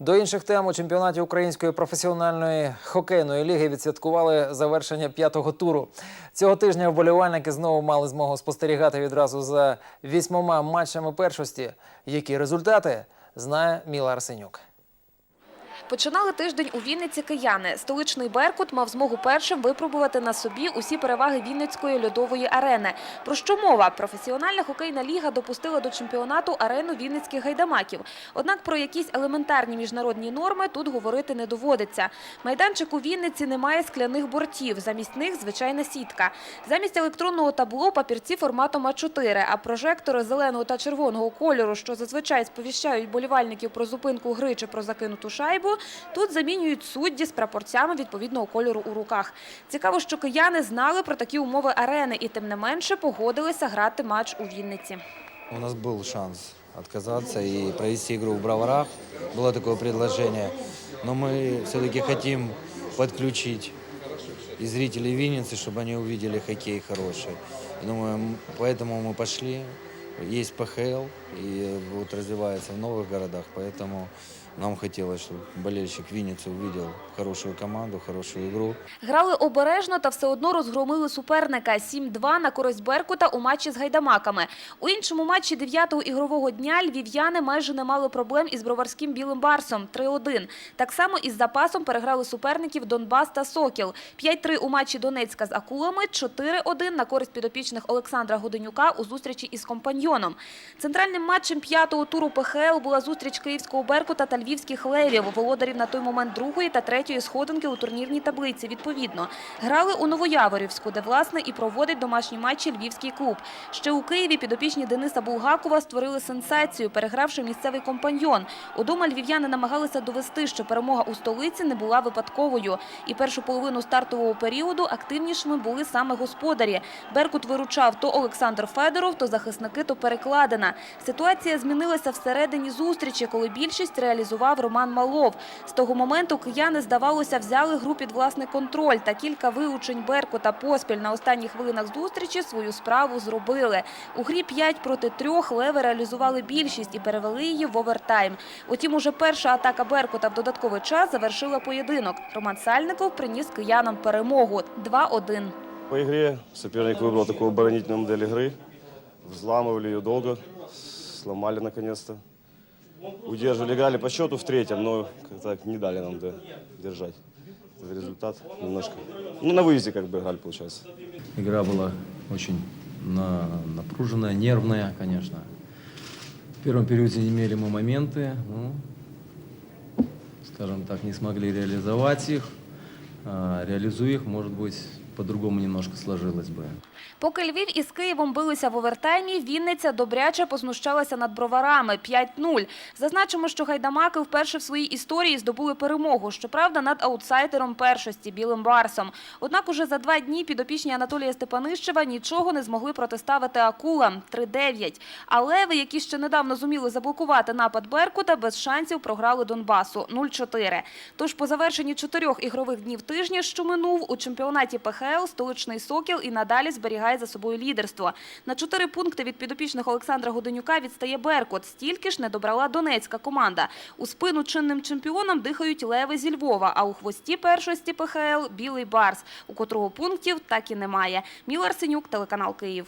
До інших тем у чемпіонаті української професіональної хокейної ліги відсвяткували завершення п'ятого туру. Цього тижня вболівальники знову мали змогу спостерігати відразу за вісьмома матчами першості. Які результати знає Міла Арсенюк. Починали тиждень у Вінниці кияни. Столичний Беркут мав змогу першим випробувати на собі усі переваги Вінницької льодової арени. Про що мова? Професіональна хокейна ліга допустила до чемпіонату арену вінницьких гайдамаків. Однак про якісь елементарні міжнародні норми тут говорити не доводиться. Майданчик у Вінниці не має скляних бортів, замість них звичайна сітка. Замість електронного табло папірці форматом А4, а прожектори зеленого та червоного кольору, що зазвичай сповіщають болівальників про зупинку гри чи про закинуту шайбу, тут замінюють судді з прапорцями відповідного кольору у руках. Цікаво, що кияни знали про такі умови арени і тим не менше погодилися грати матч у Вінниці. У нас был шанс отказаться и провести игру в Броварах. Было такое предложение. Но мы все-таки хотим подключить и зрителей Винницы, чтобы они увидели хоккей хороший. И Думаю, м, поэтому мы пошли. Есть ПХЛ и вот развивается в новых городах, поэтому нам хотелось, чтобы болельщик Винницы увидел хорошую команду, хорошую игру. Грали обережно та все одно розгромили суперника 7-2 на користь Беркута у матчі з гайдамаками. У іншому матчі дев'ятого ігрового дня львів'яни майже не мали проблем із броварським білим барсом 3-1. Так само із запасом переграли суперників Донбас та Сокіл. 5-3 у матчі Донецька з акулами, 4-1 на користь підопічних Олександра Годенюка у зустрічі із компаньйоном. Центральним матчем п'ятого туру ПХЛ була зустріч київського Беркута та львівських левів, володарів на той момент другої та третьої сходинки у турнірній таблиці відповідно. Грали у Новояворівську, де власне і проводить домашні матчі львівський клуб. Ще у Києві підопічні Дениса Булгакова створили сенсацію, перегравши місцевий компаньйон. Удома львів'яни намагалися довести, що перемога у столиці не була випадковою. І першу половину стартового періоду активнішими були саме господарі. Беркут виручав то Олександр Федоров, то захисники, то перекладина. Ситуація змінилася всередині зустрічі, коли більшість реалізував Роман Малов. З того моменту кияни, здавалося, взяли гру під власний контроль та кілька вилучень Беркута поспіль на останніх хвилинах зустрічі свою справу зробили. У грі 5 проти 3 леви реалізували більшість і перевели її в овертайм. Утім, уже перша атака Беркута в додатковий час завершила поєдинок. Роман Сальников приніс киянам перемогу 2-1. По игре соперник выбрал такую оборонительную модель игры. Взламывали ее долго, сломали наконец-то. Удерживали, играли по счету в третьем, но как-то не дали нам держать результат немножко. Ну, на выезде как бы играли, получается. Игра была очень на- напруженная, нервная, конечно. В первом периоде имели мы моменты, ну, скажем так, не смогли реализовать их. А, Реализуя их, может быть, по-другому немножко сложилось бы. Поки Львів із Києвом билися в овертаймі, Вінниця добряче познущалася над броварами 5-0. Зазначимо, що гайдамаки вперше в своїй історії здобули перемогу, щоправда, над аутсайдером першості Білим Барсом. Однак уже за два дні підопічні Анатолія Степанищева нічого не змогли протиставити акулам 3-9. А леви, які ще недавно зуміли заблокувати напад Беркута, без шансів програли Донбасу 0-4. Тож по завершенні чотирьох ігрових днів тижня, що минув, у чемпіонаті ПХЛ столичний Сокіл і надалі зберігає за собою лідерство. На чотири пункти від підопічних Олександра Годенюка відстає Беркут. Стільки ж не добрала донецька команда. У спину чинним чемпіонам дихають леви зі Львова, а у хвості першості ПХЛ – білий барс, у котрого пунктів так і немає. Міла Арсенюк, телеканал Київ.